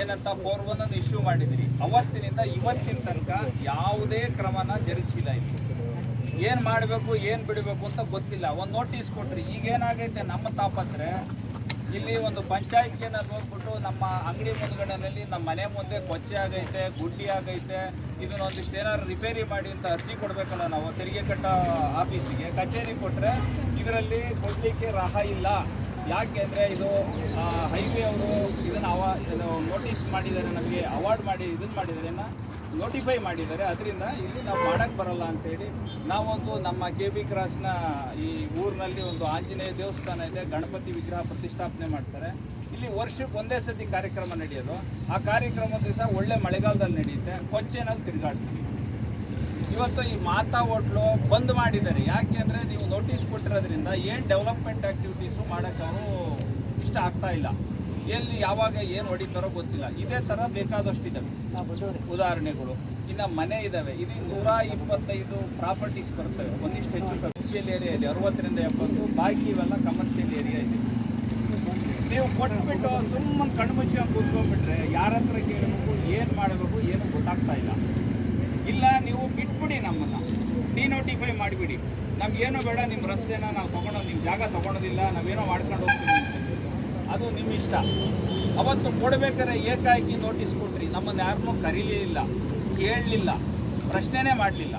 ಏನಂತ four one ಅನ್ನು issue ಮಾಡಿದಿರಿ ಅವತ್ತಿನಿಂದ ಇವತ್ತಿನ ತನಕ ಯಾವುದೇ ಕ್ರಮನ ಜರುಗಿಸಿಲ್ಲ ಇಲ್ಲಿ. ಏನು ಮಾಡಬೇಕು, ಏನು ಬಿಡಬೇಕು ಅಂತ ಗೊತ್ತಿಲ್ಲ. ಒಂದು ನೋಟಿಸ್ ಕೊಟ್ರಿ. ಈಗ ಏನಾಗೈತೆ ನಮ್ಮ ತಾಪತ್ರೆ ಇಲ್ಲಿ ಒಂದು ಪಂಚಾಯಿತಿಯನ್ನು ಹೋಗ್ಬಿಟ್ಟು ನಮ್ಮ ಅಂಗಡಿ ಮುಂದ್ಗಡೆನಲ್ಲಿ ನಮ್ಮ ಮನೆ ಮುಂದೆ ಕೊಚ್ಚೆ ಆಗೈತೆ, ಗುಡ್ಡಿ ಆಗೈತೆ, ಇದನ್ನೊಂದಿಷ್ಟು ಏನಾದ್ರು ರಿಪೇರಿ ಮಾಡಿ ಅಂತ ಅರ್ಜಿ ಕೊಡಬೇಕಲ್ಲ ನಾವು, ತೆರಿಗೆ ಕಟ್ಟ ಆಫೀಸಿಗೆ. ಕಚೇರಿ ಕೊಟ್ಟರೆ ಇದರಲ್ಲಿ ಕೊಡಲಿಕ್ಕೆ ರಹ ಇಲ್ಲ. ಯಾಕೆಂದರೆ ಇದು ಹೈವೇ ಅವರು ಇದನ್ನು ಅವ ನೋಟಿಸ್ ಮಾಡಿದ್ದಾರೆ, ನಮಗೆ ಅವಾರ್ಡ್ ಮಾಡಿ ಇದನ್ನು ಮಾಡಿದ್ದಾರೆ. ನೋಟಿಫೈ ಮಾಡಿದ್ದಾರೆ. ಅದರಿಂದ ಇಲ್ಲಿ ನಾವು ಮಾಡಕ್ಕೆ ಬರಲ್ಲ ಅಂತೇಳಿ ನಾವೊಂದು ನಮ್ಮ ಕೆ ಬಿ ಕ್ರಾಸ್ನ ಈ ಊರಿನಲ್ಲಿ ಒಂದು ಆಂಜನೇಯ ದೇವಸ್ಥಾನ ಇದೆ, ಗಣಪತಿ ವಿಗ್ರಹ ಪ್ರತಿಷ್ಠಾಪನೆ ಮಾಡ್ತಾರೆ. ಇಲ್ಲಿ ವರ್ಷಕ್ಕೆ ಒಂದೇ ಸತಿ ಕಾರ್ಯಕ್ರಮ ನಡೆಯೋದು. ಆ ಕಾರ್ಯಕ್ರಮ ದಿವಸ ಒಳ್ಳೆ ಮಳೆಗಾಲದಲ್ಲಿ ನಡೆಯುತ್ತೆ. ಕೊಚ್ಚೆನಲ್ಲಿ ತಿರುಗಾಡ್ತೀವಿ. ಇವತ್ತು ಈ ಮಾತಾ ಹೋಟ್ಲು ಬಂದ್ ಮಾಡಿದ್ದಾರೆ. ಯಾಕೆ ಅಂದರೆ ನೀವು ನೋಟಿಸ್ ಕೊಟ್ಟಿರೋದ್ರಿಂದ ಏನು ಡೆವಲಪ್ಮೆಂಟ್ ಆ್ಯಕ್ಟಿವಿಟೀಸು ಮಾಡೋಕ್ಕೆ ಅವರು ಇಷ್ಟ ಆಗ್ತಾ ಇಲ್ಲ. ಎಲ್ಲಿ ಯಾವಾಗ ಏನು ಹೊಡಿತಾರೋ ಗೊತ್ತಿಲ್ಲ. ಇದೇ ಥರ ಬೇಕಾದಷ್ಟು ಇದ್ದಾವೆ ಉದಾಹರಣೆಗಳು. ಇನ್ನು ಮನೆ ಇದ್ದಾವೆ ಇದು ನೂರ ಇಪ್ಪತ್ತೈದು ಪ್ರಾಪರ್ಟೀಸ್ ಬರ್ತವೆ. ಒಂದಿಷ್ಟು ಹೆಚ್ಚು ಕಮರ್ಷಿಯಲ್ ಏರಿಯಾ ಇದೆ. ಅರವತ್ತರಿಂದ ಎಪ್ಪತ್ತು. ಬಾಕಿ ಇವೆಲ್ಲ ಕಮರ್ಷಿಯಲ್ ಏರಿಯಾ ಇದೆ. ನೀವು ಕೊಟ್ಬಿಟ್ಟು ಸುಮ್ಮನೆ ಕಣ್ಣು ಮುಚ್ಚಿ ಕೂತ್ಕೊಂಡ್ಬಿಟ್ರೆ ಯಾರ ಹತ್ರ ಕೇಳಬೇಕು, ಏನು ಮಾಡಬೇಕು, ಏನು ಗೊತ್ತಾಗ್ತಾ ಇಲ್ಲ. ಇಲ್ಲ, ನೀವು ಬಿಟ್ಬಿಡಿ ನಮ್ಮನ್ನು. ಡಿನೋಟಿಫೈ ಮಾಡಿಬಿಡಿ. ನಮ್ಗೇನು ಬೇಡ ನಿಮ್ಮ ರಸ್ತೆನ ನಾವು ತೊಗೊಂಡು ನಿಮ್ಮ ಜಾಗ ತೊಗೊಳೋದಿಲ್ಲ ನಾವೇನೋ ಮಾಡ್ಕೊಂಡು ಹೋಗ್ತೀವಿ ಅದು ನಿಮ್ಮ ಇಷ್ಟ. ಅವತ್ತು ಕೊಡಬೇಕಾದ್ರೆ ಏಕಾಏಕಿ ನೋಟಿಸ್ ಕೊಟ್ರಿ. ನಮ್ಮನ್ನು ಯಾರನ್ನೂ ಕರೀಲಿಲ್ಲ ಕೇಳಲಿಲ್ಲ ಪ್ರಶ್ನೆನೇ ಮಾಡಲಿಲ್ಲ.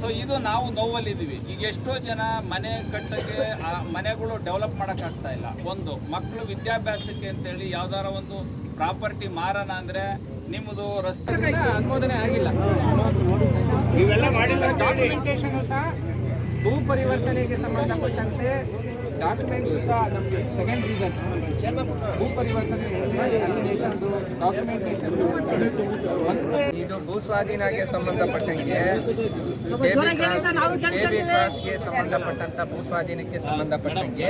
ಸೊ ಇದು ನಾವು ನೋವಲ್ಲಿದ್ದೀವಿ. ಈಗ ಎಷ್ಟೋ ಜನ ಮನೆ ಕಟ್ಟಕ್ಕೆ ಆ ಮನೆಗಳು ಡೆವಲಪ್ ಮಾಡೋಕ್ಕಾಗ್ತಾ ಇಲ್ಲ. ಒಂದು ಮಕ್ಕಳು ವಿದ್ಯಾಭ್ಯಾಸಕ್ಕೆ ಅಂತೇಳಿ ಯಾವ್ದಾರ ಒಂದು ಪ್ರಾಪರ್ಟಿ ಮಾರಣ ಅಂದರೆ ನಿಮ್ಮದು ರಸ್ತೆ ಅನುಮೋದನೆ ಆಗಿಲ್ಲ. ಇವೆಲ್ಲ ಮಾಡಿಲ್ಲ ಡಾಕ್ಯುಮೆಂಟೇಶನ್ ಸಹ ಭೂ ಪರಿವರ್ತನೆಗೆ ಸಂಬಂಧಪಟ್ಟಂತೆ ಡಾಕ್ಯುಮೆಂಟ್ಸ್ ಸಹ ನಮಗೆ ಸೆಕೆಂಡ್ ರೀಸನ್ ಭೂ ಪರಿವರ್ತನೆ ಡಾಕ್ಯುಮೆಂಟೇಶನ್ ಇದು ಇದು ಸ್ವಾಧೀನಕ್ಕೆ ಸಂಬಂಧಪಟ್ಟಂಗೆ ಬಿ ಕ್ರಾಸ್ಗೆ ಸಂಬಂಧಪಟ್ಟಂತ ಭೂಸ್ವಾಧೀನಕ್ಕೆ ಸಂಬಂಧಪಟ್ಟಂಗೆ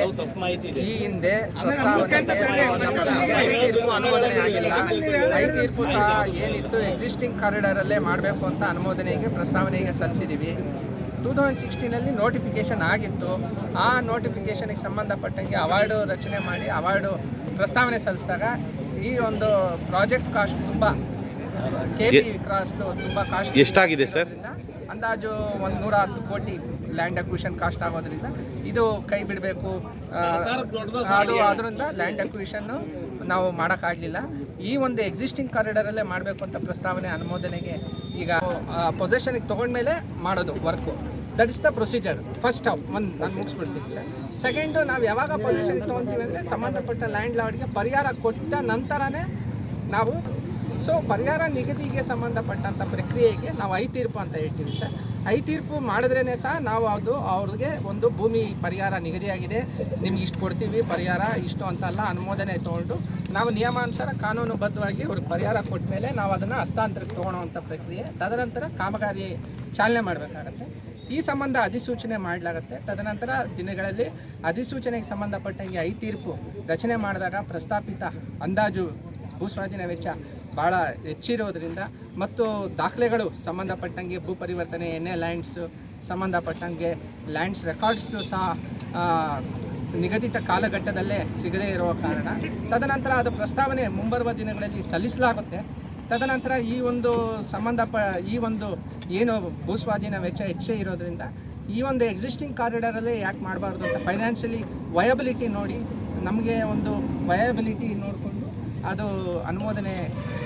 ಈ ಹಿಂದೆ ಪ್ರಸ್ತಾವನೆಗೆ ತೀರ್ಪು ಅನುಮೋದನೆ ಆಗಿಲ್ಲ. ಐ ತೀರ್ಪು ಸಹ ಏನಿತ್ತು ಎಕ್ಸಿಸ್ಟಿಂಗ್ ಕಾರಿಡಾರಲ್ಲೇ ಮಾಡಬೇಕು ಅಂತ ಅನುಮೋದನೆಗೆ ಪ್ರಸ್ತಾವನೆಗೆ ಸಲ್ಲಿಸಿದ್ದೀವಿ ಟೂ ತೌಸಂಡ್ ಸಿಕ್ಸ್ಟೀನಲ್ಲಿ ನೋಟಿಫಿಕೇಷನ್ ಆಗಿತ್ತು. ಆ ನೋಟಿಫಿಕೇಷನಿಗೆ ಸಂಬಂಧಪಟ್ಟಂಗೆ ಅವಾರ್ಡು ರಚನೆ ಮಾಡಿ ಅವಾರ್ಡು ಪ್ರಸ್ತಾವನೆ ಸಲ್ಲಿಸಿದಾಗ ಈ ಒಂದು ಪ್ರಾಜೆಕ್ಟ್ ಕಾಸ್ಟ್ ತುಂಬ ಕೆ ಬಿ ಕ್ರಾಸ್ದು ತುಂಬ ಕಾಸ್ಟ್ ಎಷ್ಟಾಗಿದೆ ಸರ್? ಅಂದಾಜು ಒಂದು ನೂರ ಹತ್ತು ಕೋಟಿ ಲ್ಯಾಂಡ್ ಅಕ್ವಿಷನ್ ಕಾಸ್ಟ್ ಆಗೋದ್ರಿಂದ ಇದು ಕೈ ಬಿಡಬೇಕು. ಅದು ಅದರಿಂದ ಲ್ಯಾಂಡ್ ಅಕ್ವಿಷನ್ನು ನಾವು ಮಾಡೋಕ್ಕಾಗಲಿಲ್ಲ. ಈ ಒಂದು ಎಕ್ಸಿಸ್ಟಿಂಗ್ ಕಾರಿಡಾರಲ್ಲೇ ಮಾಡಬೇಕು ಅಂತ ಪ್ರಸ್ತಾವನೆ ಅನುಮೋದನೆಗೆ ಈಗ ಪೊಸೆಷನಿಗೆ ತೊಗೊಂಡ್ಮೇಲೆ ಮಾಡೋದು work that is the procedure first of ಒಂದು, ನಾನು ಮುಗಿಸ್ಬಿಡ್ತೀನಿ ಸರ್. ಸೆಕೆಂಡು ನಾವು ಯಾವಾಗ ಪೊಸೆಷನ್ಗೆ ತೊಗೊತೀವಿ ಅಂದರೆ, ಸಂಬಂಧಪಟ್ಟ ಲ್ಯಾಂಡ್ ಲಾರ್ಡ್ಗೆ ಪರಿಹಾರ ಕೊಟ್ಟ ನಂತರನೇ ನಾವು ಸೊ ಪರಿಹಾರ ನಿಗದಿಗೆ ಸಂಬಂಧಪಟ್ಟಂಥ ಪ್ರಕ್ರಿಯೆಗೆ ನಾವು ಐ ತೀರ್ಪು ಅಂತ ಹೇಳ್ತೀವಿ ಸರ್. ಐ ತೀರ್ಪು ಮಾಡಿದ್ರೇ ಸಹ ನಾವು ಅದು ಅವ್ರಿಗೆ ಒಂದು ಭೂಮಿ ಪರಿಹಾರ ನಿಗದಿಯಾಗಿದೆ, ನಿಮ್ಗೆ ಇಷ್ಟು ಕೊಡ್ತೀವಿ ಪರಿಹಾರ, ಇಷ್ಟು ಅಂತಲ್ಲ ಅನುಮೋದನೆ ತೊಗೊಂಡು ನಾವು ನಿಯಮಾನುಸಾರ ಕಾನೂನುಬದ್ಧವಾಗಿ ಅವ್ರಿಗೆ ಪರಿಹಾರ ಕೊಟ್ಟ ಮೇಲೆ ನಾವು ಅದನ್ನು ಹಸ್ತಾಂತರಕ್ಕೆ ತೊಗೊಳೋವಂಥ ಪ್ರಕ್ರಿಯೆ. ತದನಂತರ ಕಾಮಗಾರಿ ಚಾಲನೆ ಮಾಡಬೇಕಾಗತ್ತೆ. ಈ ಸಂಬಂಧ ಅಧಿಸೂಚನೆ ಮಾಡಲಾಗುತ್ತೆ. ತದನಂತರ ದಿನಗಳಲ್ಲಿ ಅಧಿಸೂಚನೆಗೆ ಸಂಬಂಧಪಟ್ಟಂಗೆ ಐ ತೀರ್ಪು ರಚನೆ ಮಾಡಿದಾಗ ಪ್ರಸ್ತಾಪಿತ ಅಂದಾಜು ಭೂಸ್ವಾಧೀನ ವೆಚ್ಚ ಭಾಳ ಹೆಚ್ಚಿರೋದ್ರಿಂದ ಮತ್ತು ದಾಖಲೆಗಳು ಸಂಬಂಧಪಟ್ಟಂಗೆ ಭೂ ಪರಿವರ್ತನೆ ಎನ್ ಎ ಲ್ಯಾಂಡ್ಸು ಸಂಬಂಧಪಟ್ಟಂಗೆ ಲ್ಯಾಂಡ್ಸ್ ರೆಕಾರ್ಡ್ಸ್ನು ಸಹ ನಿಗದಿತ ಕಾಲಘಟ್ಟದಲ್ಲೇ ಸಿಗದೇ ಇರುವ ಕಾರಣ. ತದನಂತರ ಅದು ಪ್ರಸ್ತಾವನೆ ಮುಂಬರುವ ದಿನಗಳಲ್ಲಿ ಸಲ್ಲಿಸಲಾಗುತ್ತೆ. ತದನಂತರ ಈ ಒಂದು ಸಂಬಂಧ ಈ ಒಂದು ಏನು ಭೂಸ್ವಾಧೀನ ವೆಚ್ಚ ಹೆಚ್ಚೇ ಇರೋದರಿಂದ ಈ ಒಂದು ಎಕ್ಸಿಸ್ಟಿಂಗ್ ಕಾರಿಡಾರಲ್ಲೇ ಯಾಕೆ ಮಾಡಬಾರ್ದು ಅಂತ ಫೈನಾನ್ಷಿಯಲಿ ವಯಬಿಲಿಟಿ ನೋಡಿ ನಮಗೆ ಒಂದು ವಯಬಿಲಿಟಿ ನೋಡಿಕೊಂಡು ಅದು ಅನುಮೋದನೆ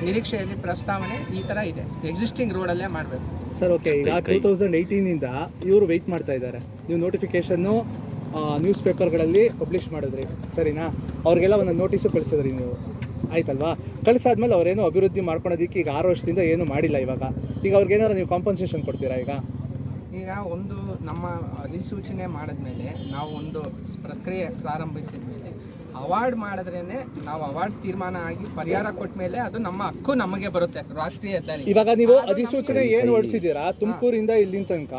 ನಿರೀಕ್ಷೆಯಲ್ಲಿ ಪ್ರಸ್ತಾವನೆ ಈ ಥರ ಇದೆ. ಎಕ್ಸಿಸ್ಟಿಂಗ್ ರೋಡಲ್ಲೇ ಮಾಡಬೇಕು. ಸರ್ ಓಕೆ ಈಗ ಟೂ ತೌಸಂಡ್ ಏಯ್ಟೀನಿಂದ ಇವರು ವೆಯ್ಟ್ ಮಾಡ್ತಾ ಇದ್ದಾರೆ. ನೀವು ನೋಟಿಫಿಕೇಷನ್ನು ನ್ಯೂಸ್ ಪೇಪರ್ಗಳಲ್ಲಿ ಪಬ್ಲಿಷ್ ಮಾಡಿದ್ರಿ. ಸರಿನಾ? ಅವ್ರಿಗೆಲ್ಲ ಒಂದು ನೋಟಿಸು ಕಳಿಸಿದ್ರಿ ನೀವು. ಆಯ್ತಲ್ವಾ? ಕಳಿಸಾದ್ಮೇಲೆ ಅವರೇನು ಅಭಿವೃದ್ಧಿ ಮಾಡ್ಕೊಳೋದಕ್ಕೆ ಈಗ ಆರು ವರ್ಷದಿಂದ ಏನು ಮಾಡಿಲ್ಲ ಇವಾಗ. ಈಗ ಅವ್ರಿಗೇನಾರು ನೀವು ಕಾಂಪನ್ಸೇಷನ್ ಕೊಡ್ತೀರಾ ಈಗ? ಈಗ ಒಂದು ನಮ್ಮ ಅಧಿಸೂಚನೆ ಮಾಡಿದ್ಮೇಲೆ ನಾವು ಒಂದು ಪ್ರಕ್ರಿಯೆ ಪ್ರಾರಂಭಿಸಿದ ಮೇಲೆ ಅವಾರ್ಡ್ ಮಾಡಿದ್ರೇನೆ ನಾವು ಅವಾರ್ಡ್ ತೀರ್ಮಾನ ಆಗಿ ಪರಿಹಾರ ಕೊಟ್ಟ ಮೇಲೆ ಅದು ನಮ್ಮ ಹಕ್ಕು ನಮಗೆ ಬರುತ್ತೆ ರಾಷ್ಟ್ರೀಯ ಹೆದ್ದಾರಿ. ಇವಾಗ ನೀವು ಅಧಿಸೂಚನೆ ಏನು ಹೊಡಿಸಿದ್ದೀರಾ? ತುಮಕೂರಿಂದ ಇಲ್ಲಿನ ತನಕ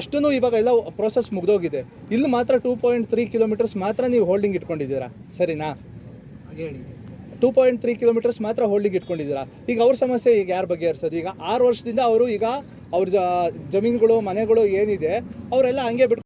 ಅಷ್ಟನ್ನು ಇವಾಗ ಎಲ್ಲ ಪ್ರೋಸೆಸ್ ಮುಗ್ದೋಗಿದೆ. ಇಲ್ಲಿ ಮಾತ್ರ ಟೂ ಪಾಯಿಂಟ್ ತ್ರೀ ಕಿಲೋಮೀಟರ್ಸ್ ಮಾತ್ರ ನೀವು ಹೋಲ್ಡಿಂಗ್ ಇಟ್ಕೊಂಡಿದ್ದೀರಾ? ಸರಿನಾ? ಹೇಳಿ. ಟೂ ಪಾಯಿಂಟ್ ತ್ರೀ ಕಿಲೋಮೀಟರ್ಸ್ ಮಾತ್ರ ಹೋಲ್ಡಿಂಗ್ ಇಟ್ಕೊಂಡಿದ್ದೀರಾ? ಈಗ ಅವ್ರ ಸಮಸ್ಯೆ ಈಗ ಯಾರ ಬಗ್ಗೆ ಇರ್ಸೋದು ಈಗ ಆರು ವರ್ಷದಿಂದ ಅವರು ಈಗ ಅವ್ರ ಜಮೀನುಗಳು ಮನೆಗಳು ಏನಿದೆ ಅವರೆಲ್ಲ ಹಂಗೆ ಬಿಟ್ಟು